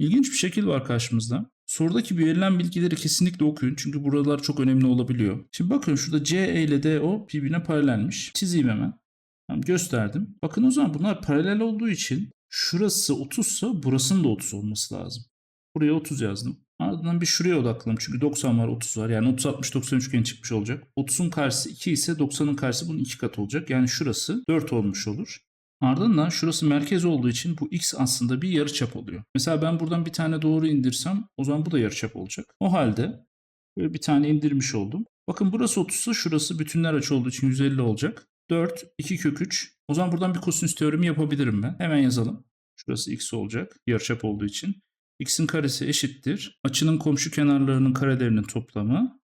İlginç bir şekil var karşımızda. Sorudaki verilen bilgileri kesinlikle okuyun. Çünkü buralar çok önemli olabiliyor. Şimdi bakın şurada C ile DO birbirine paralelmiş. Çizeyim hemen. Tamam, gösterdim. Bakın o zaman bunlar paralel olduğu için şurası 30 ise burasının da 30 olması lazım. Buraya 30 yazdım. Ardından bir şuraya odaklanalım. Çünkü 90 var 30 var. Yani 30 60 90 üçgen çıkmış olacak. 30'un karşısı 2 ise 90'ın karşısı bunun 2 katı olacak. Yani şurası 4 olmuş olur. Ardından şurası merkez olduğu için bu x aslında bir yarıçap oluyor. Mesela ben buradan bir tane doğru indirsem o zaman bu da yarıçap olacak. O halde böyle bir tane indirmiş oldum. Bakın burası 30 ise şurası bütünler açı olduğu için 150 olacak. 4, 2 kök 3. O zaman buradan bir kosinüs teoremi yapabilirim ben. Hemen yazalım. Şurası x olacak yarıçap olduğu için. x'in karesi eşittir. Açının komşu kenarlarının karelerinin toplamı.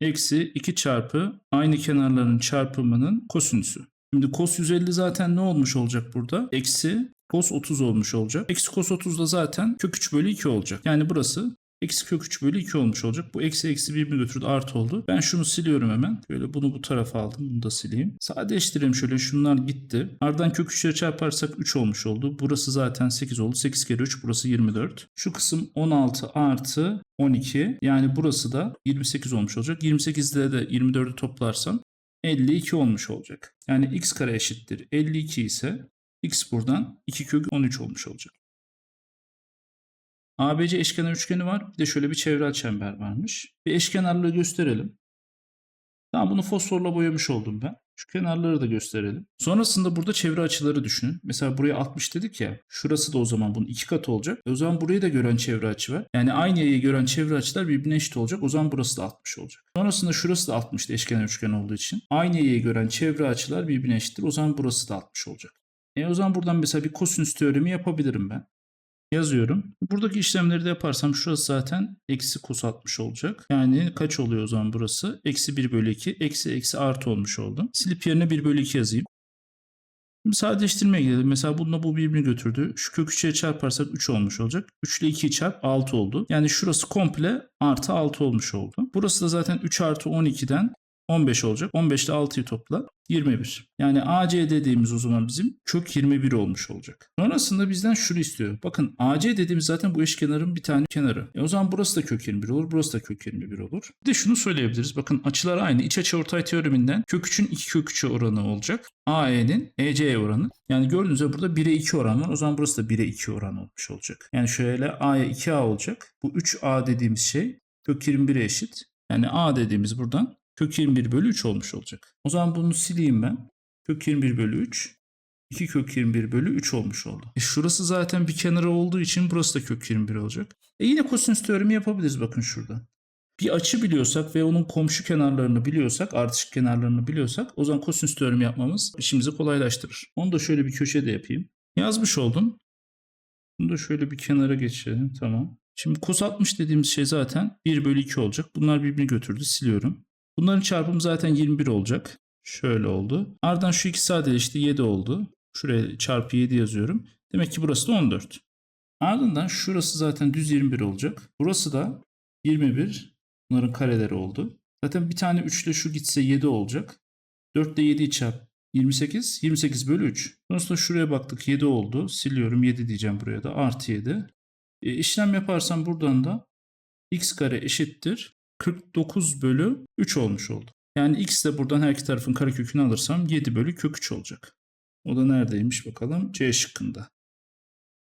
Eksi 2 çarpı aynı kenarların çarpımının kosinüsü. Şimdi cos 150 zaten ne olmuş olacak burada? Eksi cos 30 olmuş olacak. Eksi cos 30 da zaten kök 3 bölü 2 olacak. Yani burası eksi kök 3 bölü 2 olmuş olacak. Bu eksi eksi birbirini götürdü artı oldu. Ben şunu siliyorum hemen. Böyle bunu bu tarafa aldım. Bunu da sileyim. Sadeleştireyim şöyle. Şunlar gitti. Ardından kök 3'leri çarparsak 3 olmuş oldu. Burası zaten 8 oldu. 8 kere 3 burası 24. Şu kısım 16 artı 12. Yani burası da 28 olmuş olacak. 28'de de 24'ü toplarsam 52 olmuş olacak. Yani x kare eşittir 52 ise x buradan 2 kök 13 olmuş olacak. ABC eşkenar üçgeni var. Bir de şöyle bir çevrel çember varmış. Bir eşkenarlığı gösterelim. Tamam bunu fosforla boyamış oldum ben. Şu kenarları da gösterelim. Sonrasında burada çevre açıları düşünün. Mesela buraya 60 dedik ya. Şurası da o zaman bunun iki katı olacak. E o zaman burayı da gören çevre açı var. Yani aynı yayı gören çevre açılar birbirine eşit olacak. O zaman burası da 60 olacak. Sonrasında şurası da 60 eşkenar üçgen olduğu için. Aynı yayı gören çevre açılar birbirine eşittir. O zaman burası da 60 olacak. E o zaman buradan mesela bir kosinüs teoremi yapabilirim ben. Yazıyorum. Buradaki işlemleri de yaparsam şurası zaten eksi kos 60 olacak. Yani kaç oluyor o zaman burası? Eksi 1 bölü 2. Eksi eksi artı olmuş oldu. Silip yerine 1 bölü 2 yazayım. Şimdi sadeleştirmeye gidelim. Mesela bununla bu birbirini götürdü. Şu kök 3'e çarparsak 3 olmuş olacak. 3 ile 2'yi çarp 6 oldu. Yani şurası komple artı 6 olmuş oldu. Burası da zaten 3 artı 12'den 15 olacak. 15 ile 6'yı topla 21. Yani AC dediğimiz o zaman bizim kök 21 olmuş olacak. Sonrasında bizden şunu istiyor. Bakın AC dediğimiz zaten bu eşkenarın bir tane kenarı. E o zaman burası da kök 21 olur. Burası da kök 21 olur. Bir de şunu söyleyebiliriz. Bakın açılar aynı. İç açı ortay teoreminden kök 3'ün 2 kök 3'e oranı olacak. AE'nin EC'ye oranı. Yani gördüğünüz gibi burada 1'e 2 oran var. O zaman burası da 1'e 2 oran olmuş olacak. Yani şöyle A'ya 2A olacak. Bu 3A dediğimiz şey kök 21'e eşit. Yani A dediğimiz buradan kök 21 bölü 3 olmuş olacak. O zaman bunu sileyim ben. Kök 21 bölü 3. 2 kök 21 bölü 3 olmuş oldu. E şurası zaten bir kenarı olduğu için burası da kök 21 olacak. E yine kosinüs teoremi yapabiliriz bakın şurada. Bir açı biliyorsak ve onun komşu kenarlarını biliyorsak, artışık kenarlarını biliyorsak o zaman kosinüs teoremi yapmamız işimizi kolaylaştırır. Onu da şöyle bir köşede yapayım. Yazmış oldum. Bunu da şöyle bir kenara geçirelim. Tamam. Şimdi kos 60 dediğimiz şey zaten 1 bölü 2 olacak. Bunlar birbirini götürdü. Siliyorum. Bunların çarpımı zaten 21 olacak. Şöyle oldu. Ardından şu iki sadeleşti 7 oldu. Şuraya çarpı 7 yazıyorum. Demek ki burası da 14. Ardından şurası zaten düz 21 olacak. Burası da 21. Bunların kareleri oldu. Zaten bir tane 3 ile şu gitse 7 olacak. 4 ile 7'yi çarp 28. 28 bölü 3. Sonrasında şuraya baktık 7 oldu. Siliyorum 7 diyeceğim buraya da. Artı 7. E, işlem yaparsam buradan da x kare eşittir 49 bölü 3 olmuş oldu. Yani x de buradan her iki tarafın karekökünü alırsam 7 bölü kök 3 olacak. O da neredeymiş bakalım? C şıkkında.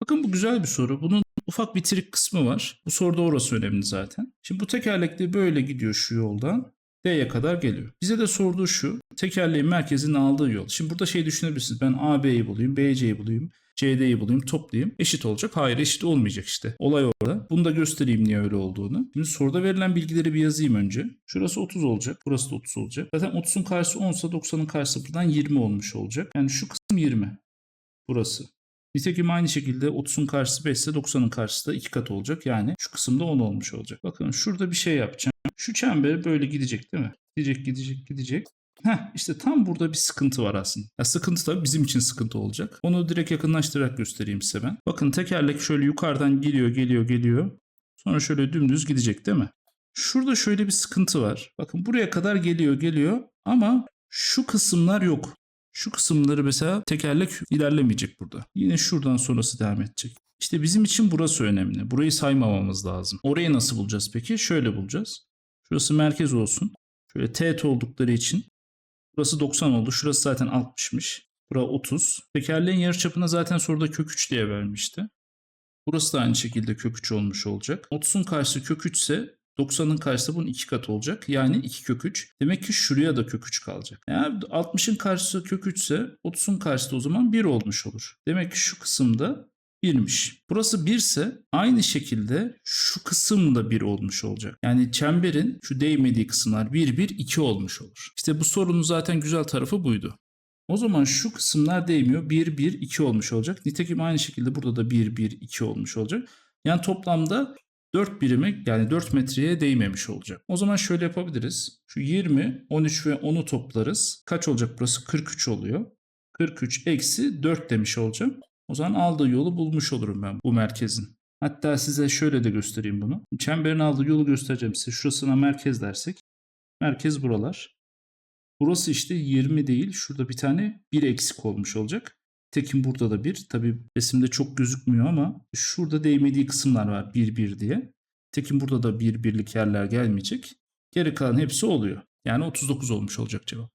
Bakın bu güzel bir soru. Bunun ufak bir trik kısmı var. Bu soruda orası önemli zaten. Şimdi bu tekerlekli böyle gidiyor şu yoldan. D'ye kadar geliyor. Bize de sorduğu şu. Tekerleğin merkezinin aldığı yol. Şimdi burada şey düşünebilirsiniz. Ben AB'yi bulayım, BC'yi bulayım. CD'yi bulayım, toplayayım. Eşit olacak. Hayır eşit olmayacak işte. Olay orada. Bunu da göstereyim niye öyle olduğunu. Şimdi soruda verilen bilgileri bir yazayım önce. Şurası 30 olacak. Burası da 30 olacak. Zaten 30'un karşısı 10 ise 90'ın karşısı buradan 20 olmuş olacak. Yani şu kısım 20. Burası. Nitekim aynı şekilde 30'un karşısı 5 ise 90'ın karşısı da 2 kat olacak. Yani şu kısımda 10 olmuş olacak. Bakın şurada bir şey yapacağım. Şu çember böyle gidecek değil mi? Gidecek gidecek gidecek. Heh, işte tam burada bir sıkıntı var aslında. Ya sıkıntı da bizim için sıkıntı olacak. Onu direkt yakınlaştırarak göstereyim size ben. Bakın tekerlek şöyle yukarıdan geliyor geliyor geliyor. Sonra şöyle dümdüz gidecek değil mi? Şurada şöyle bir sıkıntı var. Bakın buraya kadar geliyor geliyor ama şu kısımlar yok. Şu kısımları mesela tekerlek ilerlemeyecek burada. Yine şuradan sonrası devam edecek. İşte bizim için burası önemli. Burayı saymamamız lazım. Orayı nasıl bulacağız peki? Şöyle bulacağız. Şurası merkez olsun. Şöyle teğet oldukları için burası 90 oldu. Şurası zaten 60'mış. Bura 30. Tekerleğin yarıçapına zaten soruda kök 3 diye vermişti. Burası da aynı şekilde kök 3 olmuş olacak. 30'un karşısı kök 3 ise 90'ın karşısı bunun 2 katı olacak. Yani 2 kök 3. Demek ki şuraya da kök 3 kalacak. Eğer 60'ın karşısı kök 3 ise 30'un karşısı o zaman 1 olmuş olur. Demek ki şu kısımda 1'miş. Burası 1 ise aynı şekilde şu kısım da 1 olmuş olacak. Yani çemberin şu değmediği kısımlar 1 1 2 olmuş olur. İşte bu sorunun zaten güzel tarafı buydu. O zaman şu kısımlar değmiyor. 1 1 2 olmuş olacak. Nitekim aynı şekilde burada da 1 1 2 olmuş olacak. Yani toplamda 4 birime yani 4 metreye değmemiş olacak. O zaman şöyle yapabiliriz. Şu 20, 13 ve 10'u toplarız. Kaç olacak burası? 43 oluyor. 43 eksi 4 demiş olacağım. O zaman aldığı yolu bulmuş olurum ben bu merkezin. Hatta size şöyle de göstereyim bunu. Çemberin aldığı yolu göstereceğim size. Şurasına merkez dersek. Merkez buralar. Burası işte 20 değil. Şurada bir tane 1 eksik olmuş olacak. Tekin burada da 1. Tabi resimde çok gözükmüyor ama şurada değmediği kısımlar var 1 1 diye. Tekin burada da 1 birlik yerler gelmeyecek. Geri kalan hepsi oluyor. Yani 39 olmuş olacak cevap.